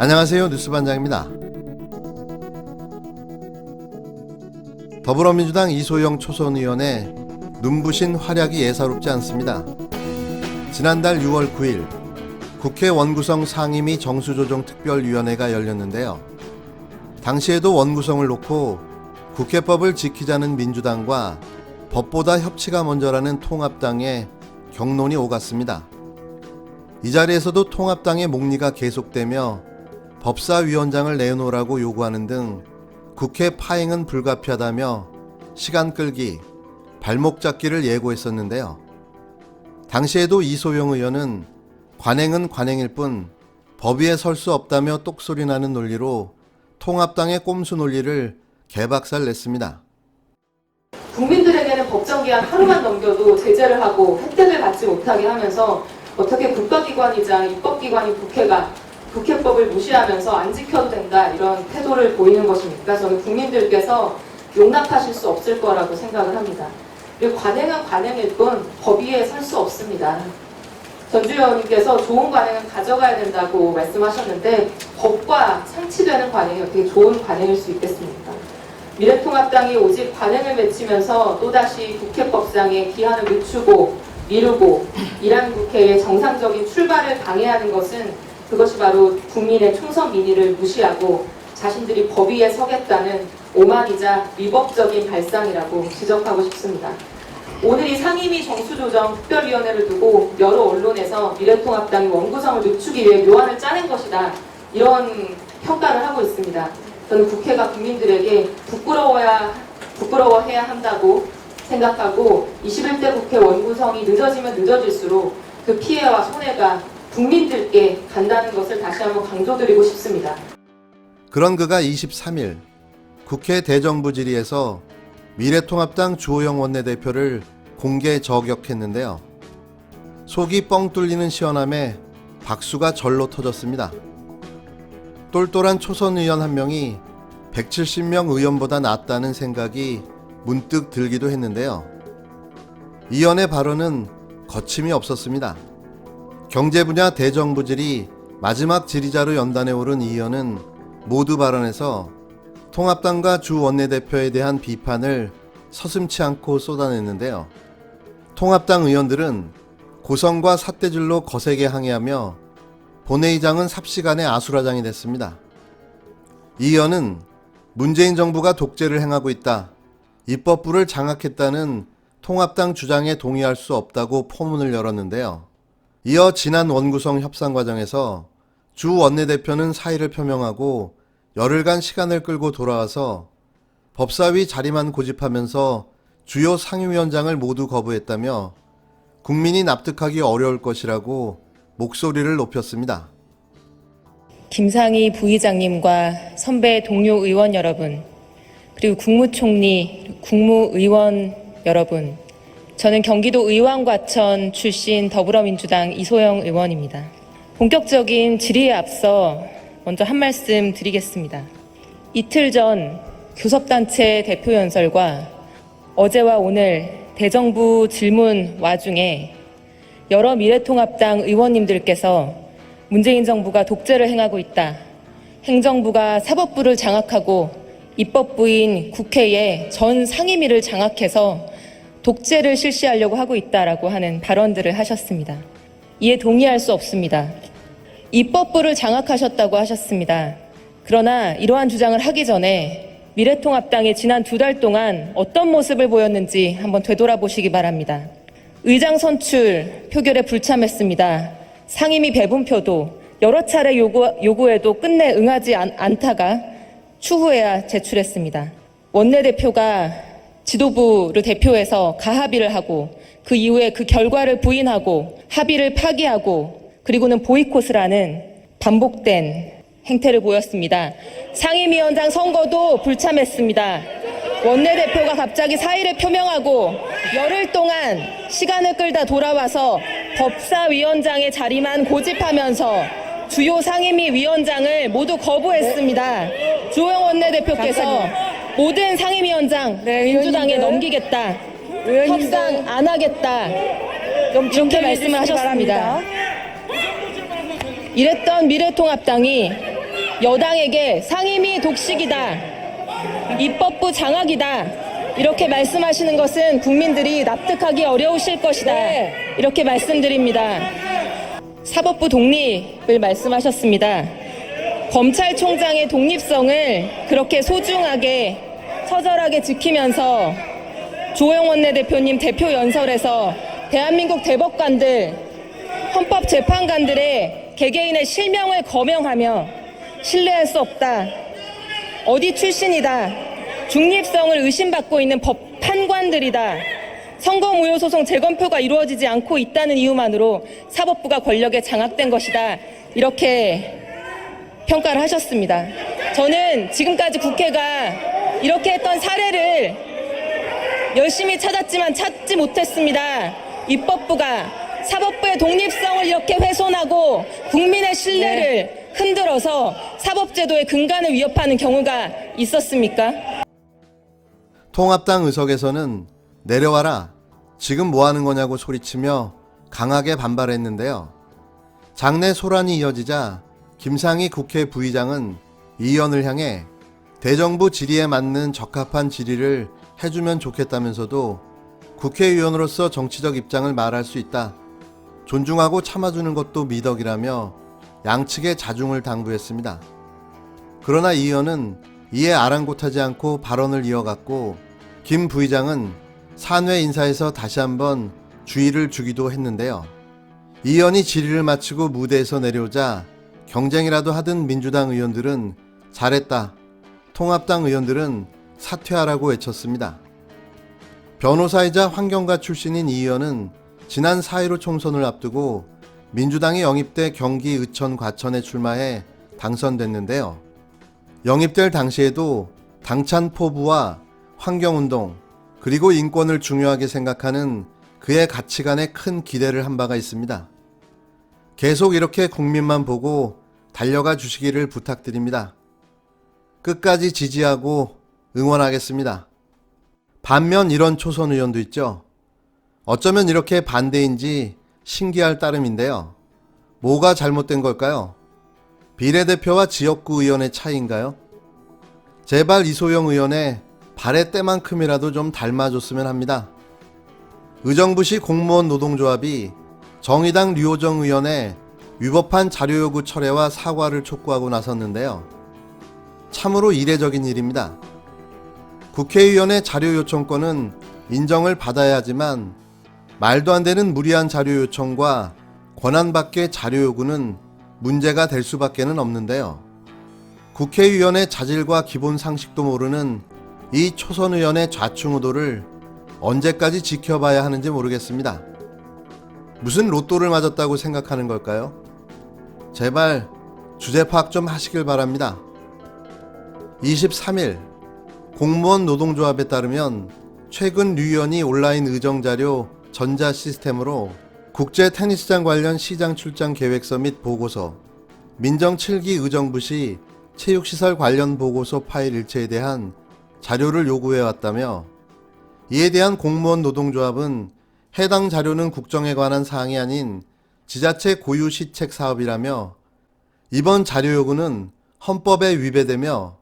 안녕하세요 뉴스반장입니다. 더불어민주당 이소영 초선 의원의 눈부신 활약이 예사롭지 않습니다. 지난달 6월 9일 국회 원구성 상임위 정수조정 특별위원회가 열렸는데요. 당시에도 원구성을 놓고 국회법을 지키자는 민주당과 법보다 협치가 먼저라는 통합당의 경론이 오갔습니다. 이 자리에서도 통합당의 목리가 계속되며 법사위원장을 내놓으라고 요구하는 등 국회 파행은 불가피하다며 시간 끌기, 발목 잡기를 예고했었는데요. 당시에도 이소영 의원은 관행은 관행일 뿐 법위에 설 수 없다며 똑소리 나는 논리로 통합당의 꼼수 논리를 개박살 냈습니다. 국민들에게는 법정 기한 하루만 넘겨도 제재를 하고 혜택을 받지 못하게 하면서 어떻게 국가기관이자 입법기관인 국회가 국회법을 무시하면서 안 지켜도 된다 이런 태도를 보이는 것입니까? 저는 국민들께서 용납하실 수 없을 거라고 생각을 합니다. 그리고 관행은 관행일 뿐 법 위에 설 수 없습니다. 전주 의원님께서 좋은 관행은 가져가야 된다고 말씀하셨는데 법과 상치되는 관행이 어떻게 좋은 관행일 수 있겠습니까? 미래통합당이 오직 관행을 맺히면서 또다시 국회법상의 기한을 늦추고 미루고 이란 국회의 정상적인 출발을 방해하는 것은 그것이 바로 국민의 총선 민의를 무시하고 자신들이 법 위에 서겠다는 오만이자 위법적인 발상이라고 지적하고 싶습니다. 오늘 이 상임위 정수조정 특별위원회를 두고 여러 언론에서 미래통합당이 원구성을 늦추기 위해 묘안을 짜낸 것이다. 이런 평가를 하고 있습니다. 저는 국회가 국민들에게 부끄러워야, 부끄러워해야 한다고 생각하고 21대 국회 원구성이 늦어지면 늦어질수록 그 피해와 손해가 국민들께 간다는 것을 다시 한번 강조드리고 싶습니다. 그런 그가 23일 국회 대정부 질의에서 미래통합당 주호영 원내대표를 공개 저격했는데요. 속이 뻥 뚫리는 시원함에 박수가 절로 터졌습니다. 똘똘한 초선 의원 한 명이 170명 의원보다 낫다는 생각이 문득 들기도 했는데요. 이 의원의 발언은 거침이 없었습니다. 경제 분야 대정부질이 마지막 질의자로 연단에 오른 이 의원은 모두 발언에서 통합당과 주 원내대표에 대한 비판을 서슴치 않고 쏟아냈는데요. 통합당 의원들은 고성과 삿대질로 거세게 항의하며 본회의장은 삽시간에 아수라장이 됐습니다. 이 의원은 문재인 정부가 독재를 행하고 있다. 입법부를 장악했다는 통합당 주장에 동의할 수 없다고 포문을 열었는데요. 이어 지난 원구성 협상 과정에서 주 원내대표는 사의를 표명하고 열흘간 시간을 끌고 돌아와서 법사위 자리만 고집하면서 주요 상임위원장을 모두 거부했다며 국민이 납득하기 어려울 것이라고 목소리를 높였습니다. 김상희 부의장님과 선배 동료 의원 여러분, 그리고 국무총리, 국무의원 여러분, 저는 경기도 의왕과천 출신 더불어민주당 이소영 의원입니다. 본격적인 질의에 앞서 먼저 한 말씀 드리겠습니다. 이틀 전 교섭단체 대표 연설과 어제와 오늘 대정부 질문 와중에 여러 미래통합당 의원님들께서 문재인 정부가 독재를 행하고 있다. 행정부가 사법부를 장악하고 입법부인 국회의 전 상임위를 장악해서 독재를 실시하려고 하고 있다라고 하는 발언들을 하셨습니다. 이에 동의할 수 없습니다. 입법부를 장악하셨다고 하셨습니다. 그러나 이러한 주장을 하기 전에 미래통합당이 지난 두 달 동안 어떤 모습을 보였는지 한번 되돌아보시기 바랍니다. 의장 선출 표결에 불참했습니다. 상임위 배분표도 여러 차례 요구, 요구에도 끝내 응하지 않, 않다가 추후에야 제출했습니다. 원내대표가 지도부를 대표해서 가합의를 하고 그 이후에 그 결과를 부인하고 합의를 파기하고 그리고는 보이콧을 하는 반복된 행태를 보였습니다. 상임위원장 선거도 불참했습니다. 원내대표가 갑자기 사의를 표명하고 열흘 동안 시간을 끌다 돌아와서 법사위원장의 자리만 고집하면서 주요 상임위 위원장을 모두 거부했습니다. 주호영 원내대표께서 모든 상임위원장 네, 민주당에 의원님들. 넘기겠다. 의원님들. 협상 안 하겠다. 좀 이렇게 말씀을 주시기 하셨습니다. 바랍니다. 이랬던 미래통합당이 여당에게 상임위 독식이다. 입법부 장악이다. 이렇게 말씀하시는 것은 국민들이 납득하기 어려우실 것이다. 이렇게 말씀드립니다. 사법부 독립을 말씀하셨습니다. 검찰총장의 독립성을 그렇게 소중하게 처절하게 지키면서 조영 원 내대표님 대표 연설에서 대한민국 대법관들 헌법재판관들의 개개인의 실명을 거명하며 신뢰할 수 없다. 어디 출신이다. 중립성을 의심받고 있는 법 판관들이다. 선거 무효 소송 재검표가 이루어지지 않고 있다는 이유만으로 사법부가 권력에 장악된 것이다. 이렇게 평가를 하셨습니다. 저는 지금까지 국회가 이렇게 했던 사례를 열심히 찾았지만 찾지 못했습니다. 입법부가 사법부의 독립성을 이렇게 훼손하고 국민의 신뢰를 흔들어서 사법제도의 근간을 위협하는 경우가 있었습니까? 통합당 의석에서는 내려와라. 지금 뭐 하는 거냐고 소리치며 강하게 반발했는데요. 장내 소란이 이어지자 김상희 국회 부의장은 이 의원을 향해 대정부 질의에 맞는 적합한 질의를 해주면 좋겠다면서도 국회의원으로서 정치적 입장을 말할 수 있다. 존중하고 참아주는 것도 미덕이라며 양측의 자중을 당부했습니다. 그러나 이 의원은 이에 아랑곳하지 않고 발언을 이어갔고 김 부의장은 산회 인사에서 다시 한번 주의를 주기도 했는데요. 이 의원이 질의를 마치고 무대에서 내려오자 경쟁이라도 하던 민주당 의원들은 잘했다. 통합당 의원들은 사퇴하라고 외쳤습니다. 변호사이자 환경가 출신인 이 의원은 지난 4.15 총선을 앞두고 민주당이 영입돼 경기 의천 과천에 출마해 당선됐는데요. 영입될 당시에도 당찬 포부와 환경운동 그리고 인권을 중요하게 생각하는 그의 가치관에 큰 기대를 한 바가 있습니다. 계속 이렇게 국민만 보고 달려가 주시기를 부탁드립니다. 끝까지 지지하고 응원하겠습니다. 반면 이런 초선 의원도 있죠. 어쩌면 이렇게 반대인지 신기할 따름인데요. 뭐가 잘못된 걸까요? 비례대표와 지역구 의원의 차이인가요? 제발 이소영 의원의 발의 때만큼이라도 좀 닮아줬으면 합니다. 의정부시 공무원 노동조합이 정의당 류호정 의원의 위법한 자료 요구 철회와 사과를 촉구하고 나섰는데요. 참으로 이례적인 일입니다. 국회의원의 자료 요청권은 인정을 받아야 하지만 말도 안 되는 무리한 자료 요청과 권한 밖의 자료 요구는 문제가 될 수밖에는 없는데요. 국회의원의 자질과 기본 상식도 모르는 이 초선 의원의 좌충 우도를 언제까지 지켜봐야 하는지 모르겠습니다. 무슨 로또를 맞았다고 생각하는 걸까요? 제발 주제 파악 좀 하시길 바랍니다. 23일 공무원 노동조합에 따르면 최근 류 의원이 온라인 의정 자료 전자 시스템으로 국제 테니스장 관련 시장 출장 계획서 및 보고서, 민정 7기 의정부시 체육시설 관련 보고서 파일 일체에 대한 자료를 요구해 왔다며 이에 대한 공무원 노동조합은 해당 자료는 국정에 관한 사항이 아닌 지자체 고유 시책 사업이라며 이번 자료 요구는 헌법에 위배되며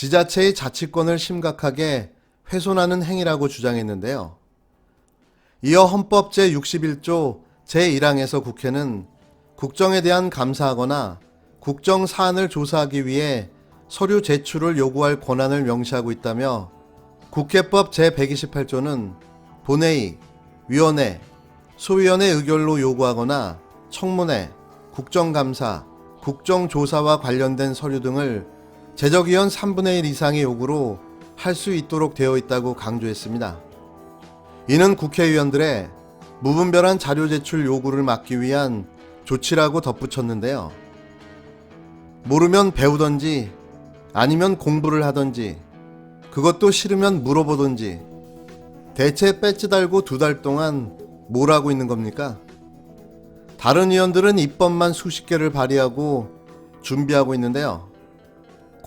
지자체의 자치권을 심각하게 훼손하는 행위라고 주장했는데요. 이어 헌법 제61조 제1항에서 국회는 국정에 대한 감사하거나 국정 사안을 조사하기 위해 서류 제출을 요구할 권한을 명시하고 있다며 국회법 제128조는 본회의, 위원회, 소위원회 의결로 요구하거나 청문회, 국정감사, 국정조사와 관련된 서류 등을 제적위원 3분의 1 이상의 요구로 할 수 있도록 되어 있다고 강조했습니다. 이는 국회의원들의 무분별한 자료 제출 요구를 막기 위한 조치라고 덧붙였는데요. 모르면 배우던지 아니면 공부를 하던지 그것도 싫으면 물어보던지 대체 배지 달고 두 달 동안 뭘 하고 있는 겁니까? 다른 의원들은 입법만 수십 개를 발의하고 준비하고 있는데요.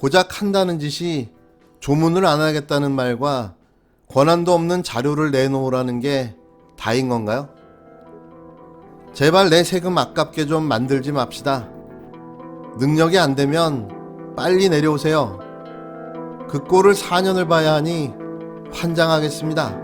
고작 한다는 짓이 조문을 안 하겠다는 말과 권한도 없는 자료를 내놓으라는 게 다인 건가요? 제발 내 세금 아깝게 좀 만들지 맙시다. 능력이 안 되면 빨리 내려오세요. 그 꼴을 4년을 봐야 하니 환장하겠습니다.